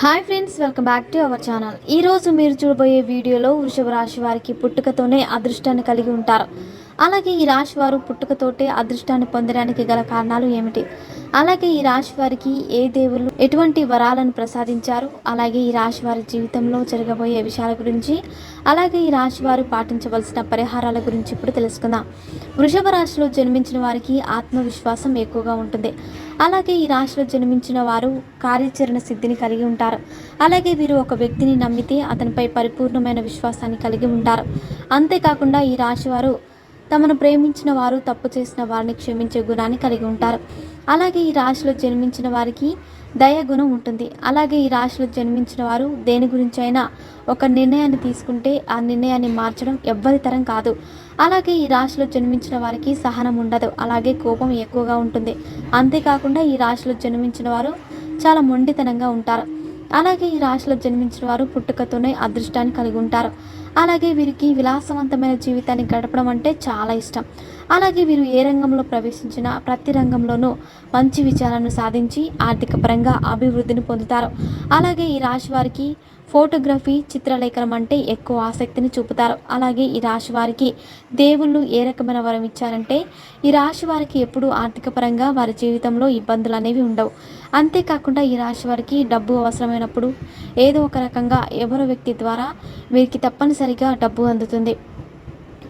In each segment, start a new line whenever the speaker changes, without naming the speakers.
Hi friends welcome back to our channel. ఈ రోజు మీరు చూడబోయే వీడియోలో వృషభ రాశి వారికి పుట్టుకతోనే అదృష్టాన్ని కలిగి ఉంటారు. అలాగే ఈ రాశి వారు పుట్టుకతోటే అదృష్టాన్ని పొందడానికి గల కారణాలు ఏమిటి? అలాగే ఈ రాశి వారికి ఏ దేవుళ్ళు ఎటువంటి వరాలను ప్రసాదించారు? అలాగే ఈ రాశి వారి జీవితంలో జరగబోయే విషయాల గురించి అలాగే ఈ రాశి వారు పాటించవలసిన పరిహారాల గురించి ఇప్పుడు తెలుసుకుందాం. వృషభ రాశిలో జన్మించిన వారికి ఆత్మవిశ్వాసం ఎక్కువగా ఉంటుంది. అలాగే ఈ రాశిలో జన్మించిన వారు కార్యాచరణ సిద్ధిని కలిగి ఉంటారు. అలాగే వీరు ఒక వ్యక్తిని నమ్మితే అతనిపై పరిపూర్ణమైన విశ్వాసాన్ని కలిగి ఉంటారు. అంతేకాకుండా ఈ రాశి వారు తమను ప్రేమించిన వారు తప్పు చేసిన వారిని క్షమించే గుణాన్ని కలిగి ఉంటారు. అలాగే ఈ రాశిలో జన్మించిన వారికి దయ గుణం ఉంటుంది. అలాగే ఈ రాశిలో జన్మించిన వారు దేని గురించి అయినా ఒక నిర్ణయాన్ని తీసుకుంటే ఆ నిర్ణయాన్ని మార్చడం ఎవ్వరి తరం కాదు. అలాగే ఈ రాశిలో జన్మించిన వారికి సహనం ఉండదు. అలాగే కోపం ఎక్కువగా ఉంటుంది. అంతేకాకుండా ఈ రాశిలో జన్మించిన వారు చాలా మొండితనంగా ఉంటారు. అలాగే ఈ రాశిలో జన్మించిన వారు పుట్టుకతోనే అదృష్టాన్ని కలిగి ఉంటారు. అలాగే వీరికి విలాసవంతమైన జీవితాన్ని గడపడం అంటే చాలా ఇష్టం. అలాగే వీరు ఏ రంగంలో ప్రవేశించినా ప్రతి రంగంలోనూ మంచి విజయాలను సాధించి ఆర్థిక పరంగా అభివృద్ధిని పొందుతారు. అలాగే ఈ రాశి వారికి ఫోటోగ్రఫీ చిత్రలేఖనం అంటే ఎక్కువ ఆసక్తిని చూపుతారు. అలాగే ఈ రాశి వారికి దేవుళ్ళు ఏ రకమైన వరం ఇచ్చారంటే ఈ రాశి వారికి ఎప్పుడూ ఆర్థిక పరంగా వారి జీవితంలో ఇబ్బందులు అనేవి ఉండవు. అంతేకాకుండా ఈ రాశి వారికి డబ్బు అవసరమైనప్పుడు ఏదో ఒక రకంగా ఎవరో వ్యక్తి ద్వారా వీరికి తప్పనిసరిగా డబ్బు అందుతుంది.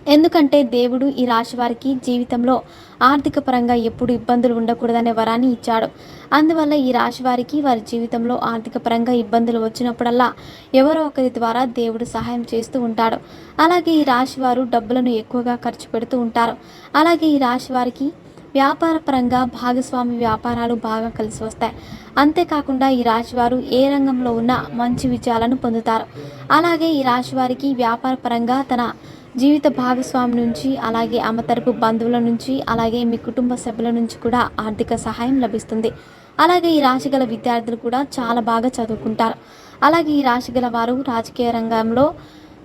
ఎందుకంటే దేవుడు ఈ రాశి వారికి జీవితంలో ఆర్థిక పరంగా ఎప్పుడు ఇబ్బందులు ఉండకూడదనే వరాన్ని ఇచ్చాడు. అందువల్ల ఈ రాశి వారికి వారి జీవితంలో ఆర్థిక పరంగా ఇబ్బందులు వచ్చినప్పుడల్లా ఎవరో ఒకరి ద్వారా దేవుడు సహాయం చేస్తూ ఉంటాడు. అలాగే ఈ రాశి వారు డబ్బులను ఎక్కువగా ఖర్చు పెడుతూ ఉంటారు. అలాగే ఈ రాశి వారికి వ్యాపార పరంగా భాగస్వామి వ్యాపారాలు బాగా కలిసి వస్తాయి. అంతేకాకుండా ఈ రాశివారు ఏ రంగంలో ఉన్నా మంచి విజయాలను పొందుతారు. అలాగే ఈ రాశి వారికి వ్యాపార పరంగా తన జీవిత భాగస్వామి నుంచి అలాగే ఆమె తరపు బంధువుల నుంచి అలాగే మీ కుటుంబ సభ్యుల నుంచి కూడా ఆర్థిక సహాయం లభిస్తుంది. అలాగే ఈ రాశి గల విద్యార్థులు కూడా చాలా బాగా చదువుకుంటారు. అలాగే ఈ రాశి గల వారు రాజకీయ రంగంలో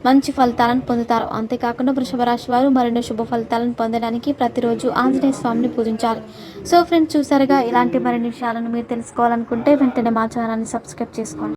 మంచి ఫలితాలను పొందుతారు. అంతేకాకుండా వృషభ రాశి వారు మరెన్నో శుభ ఫలితాలను పొందడానికి ప్రతిరోజు ఆంజనేయ స్వామిని పూజించాలి. సో ఫ్రెండ్స్ చూసారుగా ఇలాంటి మరిన్ని విషయాలను మీరు తెలుసుకోవాలనుకుంటే వెంటనే మా ఛానల్ని సబ్స్క్రైబ్ చేసుకోండి.